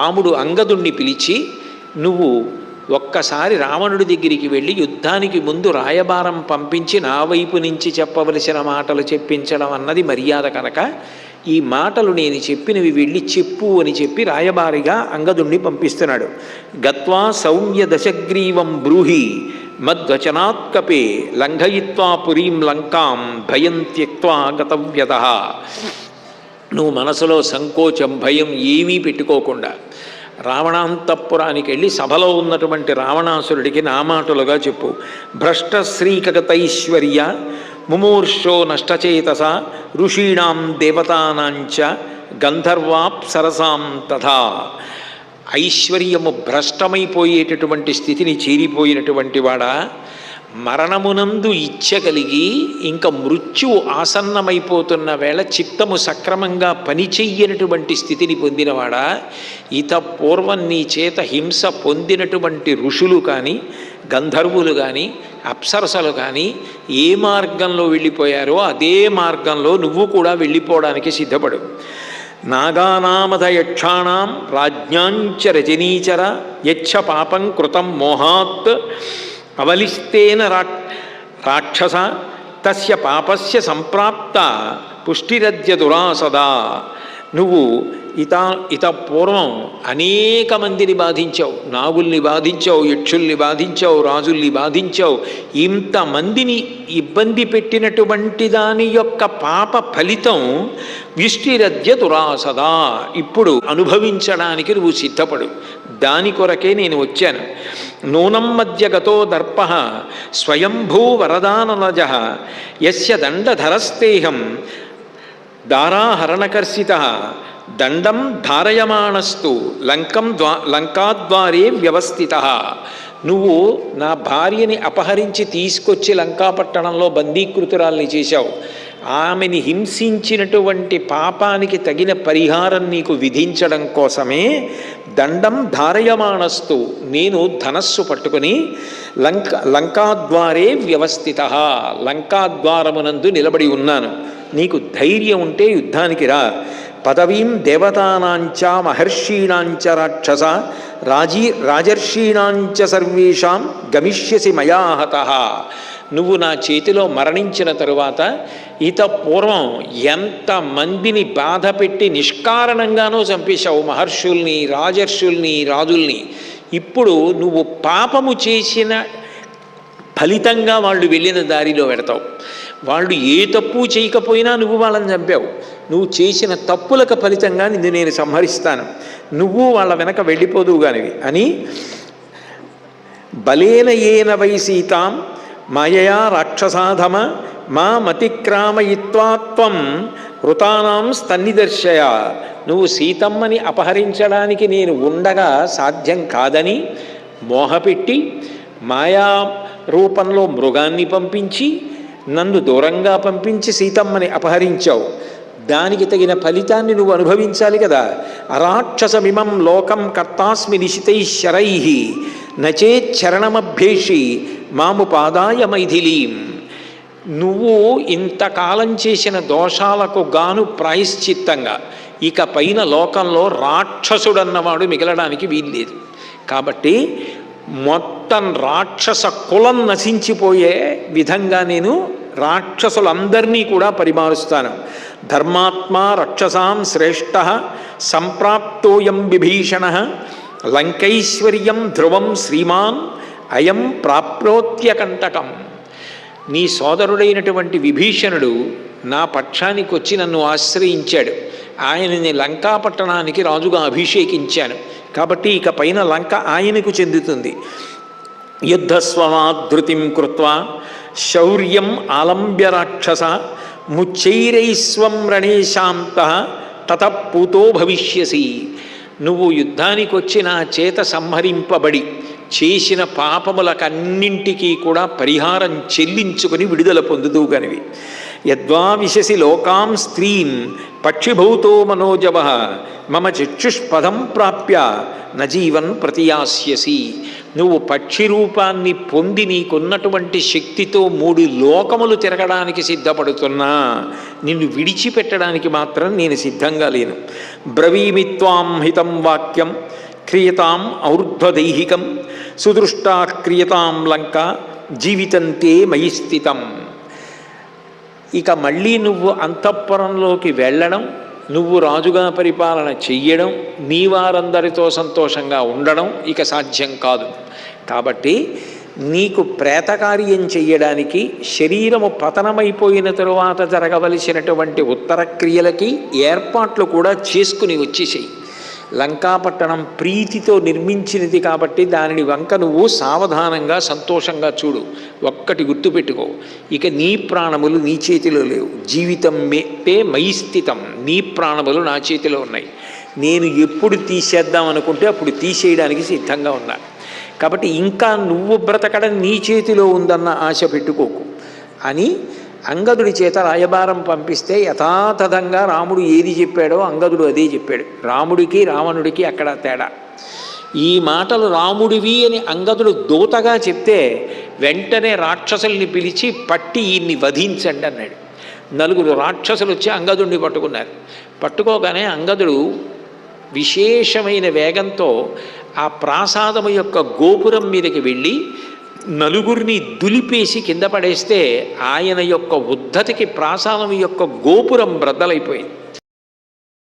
రాముడు అంగదుణ్ణి పిలిచి నువ్వు ఒక్కసారి రావణుడి దగ్గరికి వెళ్ళి యుద్ధానికి ముందు రాయబారం పంపించి నా వైపు నుంచి చెప్పవలసిన మాటలు చెప్పించడం అన్నది మర్యాద కనుక ఈ మాటలు నేను చెప్పినవి వెళ్ళి చెప్పు అని చెప్పి రాయబారిగా అంగదుణ్ణి పంపిస్తున్నాడు. గత్వా సౌమ్య దశగ్రీవం బ్రూహి మద్వచనాత్కపే లంఘయిత్వా పురీం లంకాం భయం త్యక్వా గతవ్యత. నువ్వు మనసులో సంకోచం భయం ఏమీ పెట్టుకోకుండా రావణాంతఃపురానికి వెళ్ళి సభలో ఉన్నటువంటి రావణాసురుడికి నామాటులుగా చెప్పు. భ్రష్ట శ్రీకగతైశ్వర్య ముమూర్షో నష్టచేతస ఋషీణాం దేవతానాంచ గంధర్వాప్సరసాం తథా. ఐశ్వర్యము భ్రష్టమైపోయేటటువంటి స్థితిని చేరిపోయినటువంటి వాడా? మరణమునందు ఇచ్చ కలిగి ఇంకా మృత్యువు ఆసన్నమైపోతున్న వేళ చిత్తము సక్రమంగా పనిచెయ్యనటువంటి స్థితిని పొందినవాడా? ఇత పూర్వం నీ చేత హింస పొందినటువంటి ఋషులు కానీ గంధర్వులు కానీ అప్సరసలు కానీ ఏ మార్గంలో వెళ్ళిపోయారో అదే మార్గంలో నువ్వు కూడా వెళ్ళిపోవడానికి సిద్ధపడు. నాగానామధ యక్షాణం రాజ్ఞాంచ రజనీచర యక్ష పాపం కృతం మోహాత్ అవలిస్తేన రా రాక్షస తస్య పాపస్య సంప్రాప్త పుష్టిరద్య దురాసదా నువ్వు ఇత ఇత పూర్వం అనేక మందిని బాధించావు నాగుల్ని బాధించావు యక్షుల్ని బాధించావు రాజుల్ని బాధించావు. ఇంతమందిని ఇబ్బంది పెట్టినటువంటి దాని యొక్క పాప ఫలితం విష్టిరద్య దురాసదా ఇప్పుడు అనుభవించడానికి నువ్వు సిద్ధపడు. దాని కొరకే నేను వచ్చాను. నూనం మధ్య గతో దర్ప స్వయంభూ వరదానలజ యస్య దండధరస్తేహం దారాహరణకర్షిత దండం ధారయమాణస్తు లంకం ద్వా లంకాద్వారే వ్యవస్థిత. నువ్వు నా భార్యని అపహరించి తీసుకొచ్చి లంకాపట్టణంలో బందీకృతురాల్ని చేశావు. ఆమెని హింసించినటువంటి పాపానికి తగిన పరిహారం నీకు విధించడం కోసమే దండం ధారయమాణస్తు నేను ధనస్సు పట్టుకుని లంక లంకాద్వారే వ్యవస్థిత. లంకాద్వారమునందు నిలబడి ఉన్నాను. నీకు ధైర్యం ఉంటే యుద్ధానికి రా. పదవీం దేవతానాంచ మహర్షీణాంచ రాక్షస రాజీ రాజర్షీణాంచ సర్వేషాం గమిష్యసి మయాహత నువ్వు నా చేతిలో మరణించిన తరువాత ఇత పూర్వం ఎంతమందిని బాధ పెట్టి నిష్కారణంగానో చంపేశావు మహర్షుల్ని రాజర్షుల్ని రాజుల్ని. ఇప్పుడు నువ్వు పాపము చేసిన ఫలితంగా వాళ్ళు వెళ్ళిన దారిలో పెడతావు. వాళ్ళు ఏ తప్పు చేయకపోయినా నువ్వు వాళ్ళని చంపావు. నువ్వు చేసిన తప్పులకు ఫలితంగా నిన్ను నేను సంహరిస్తాను. నువ్వు వాళ్ళ వెనక వెళ్ళిపోదువు కానివి అని బలేన ఏన వై సీతాం మాయయా రాక్షసాధమ మా మతిక్రామయిత్వాత్వం వృతానాం స్తన్నిదర్శయ నువ్వు సీతమ్మని అపహరించడానికి నేను ఉండగా సాధ్యం కాదని మోహపెట్టి మాయా రూపంలో మృగాన్ని పంపించి నన్ను దూరంగా పంపించి సీతమ్మని అపహరించావు. దానికి తగిన ఫలితాన్ని నువ్వు అనుభవించాలి కదా. అరాక్షసమిమం లోకం కర్తాస్మి నిశితై శరై. నచేచ్చరణమభ్యేషి మాము పాదాయ మైథిలీం. నువ్వు ఇంతకాలం చేసిన దోషాలకు గాను ప్రాయశ్చిత్తంగా. ఇక పైన లోకంలో రాక్షసుడన్నవాడు మిగలడానికి వీల్లేదు. కాబట్టి మొత్తం రాక్షస కులం నశించిపోయే విధంగా నేను రాక్షసులందరినీ కూడా పరిమారుస్తాను. ధర్మాత్మా రక్షసాం శ్రేష్ఠ సంప్రాప్తోయం విభీషణ లంకైశ్వర్యం ధ్రువం శ్రీమాన్ అయం ప్రాప్నోత్యకంటకం. నీ సోదరుడైనటువంటి విభీషణుడు నా పక్షానికి వచ్చి నన్ను ఆశ్రయించాడు. ఆయనని లంకాపట్టణానికి రాజుగా అభిషేకించాను. కాబట్టి ఇక పైన లంక ఆయనకు చెందుతుంది. యుద్ధస్వమాధృతిం కృత్వా శౌర్యం ఆలంబ్య రాక్షస ముచ్చైరైస్వం రణేశాంత తత పూతో భవిష్యసి. నువ్వు యుద్ధానికి వచ్చి నా చేత సంహరింపబడి చేసిన పాపములకన్నింటికీ కూడా పరిహారం చెల్లించుకుని విడుదల పొందుతూ గనివి. యద్వా విశసి లోకాం స్త్రీం పక్షిభూతో మనోజవ. మమ చక్షుష్పదం ప్రాప్య నజీవన్ ప్రతియాస్యసి. నువ్వు పక్షి రూపాన్ని పొంది నీకున్నటువంటి శక్తితో మూడు లోకములు తిరగడానికి సిద్ధపడుతున్నా నిన్ను విడిచిపెట్టడానికి మాత్రం నేను సిద్ధంగా లేను. బ్రవీమిత్వాం హితం వాక్యం క్రియతాం ఔర్ధ్వదైహికం సుదృష్టా క్రియతాం లంక జీవితంతే మయిస్థితం ఇక మళ్ళీ నువ్వు అంతఃపురంలోకి వెళ్ళడం నువ్వు రాజుగా పరిపాలన చెయ్యడం నీ వారందరితో సంతోషంగా ఉండడం ఇక సాధ్యం కాదు. కాబట్టి నీకు ప్రేతకార్యం చెయ్యడానికి శరీరము పతనమైపోయిన తరువాత జరగవలసినటువంటి ఉత్తర క్రియలకి ఏర్పాట్లు కూడా చేసుకుని వచ్చేసేయి. లంకాపట్టణం ప్రీతితో నిర్మించినది కాబట్టి దానిని వంక నువ్వు సావధానంగా సంతోషంగా చూడు. ఒక్కటి గుర్తుపెట్టుకో ఇక నీ ప్రాణములు నీ చేతిలో లేవు. జీవితం మే మైస్థితం. నీ ప్రాణములు నా చేతిలో ఉన్నాయి. నేను ఎప్పుడు తీసేద్దాం అనుకుంటే అప్పుడు తీసేయడానికి సిద్ధంగా ఉన్నా. కాబట్టి ఇంకా నువ్వు బ్రతకడం నీ చేతిలో ఉందన్న ఆశ పెట్టుకోకు. అని అంగదుడి చేత రాయబారం పంపిస్తే యథాతథంగా రాముడు ఏది చెప్పాడో అంగదుడు అదే చెప్పాడు. రాముడికి రావణుడికి అక్కడ తేడా. ఈ మాటలు రాముడివి అని అంగదుడు దూతగా చెప్తే వెంటనే రాక్షసుల్ని పిలిచి పట్టి ఈయన్ని వధించండి అన్నాడు. నలుగురు రాక్షసులు వచ్చి అంగదుడిని పట్టుకున్నారు. పట్టుకోగానే అంగదుడు విశేషమైన వేగంతో ఆ ప్రాసాదము యొక్క గోపురం మీదకి వెళ్ళి నలుగురిని దులిపేసి కింద పడేస్తే ఆయన యొక్క ఉద్ధతికి ప్రాసాదం యొక్క గోపురం బ్రద్దలైపోయింది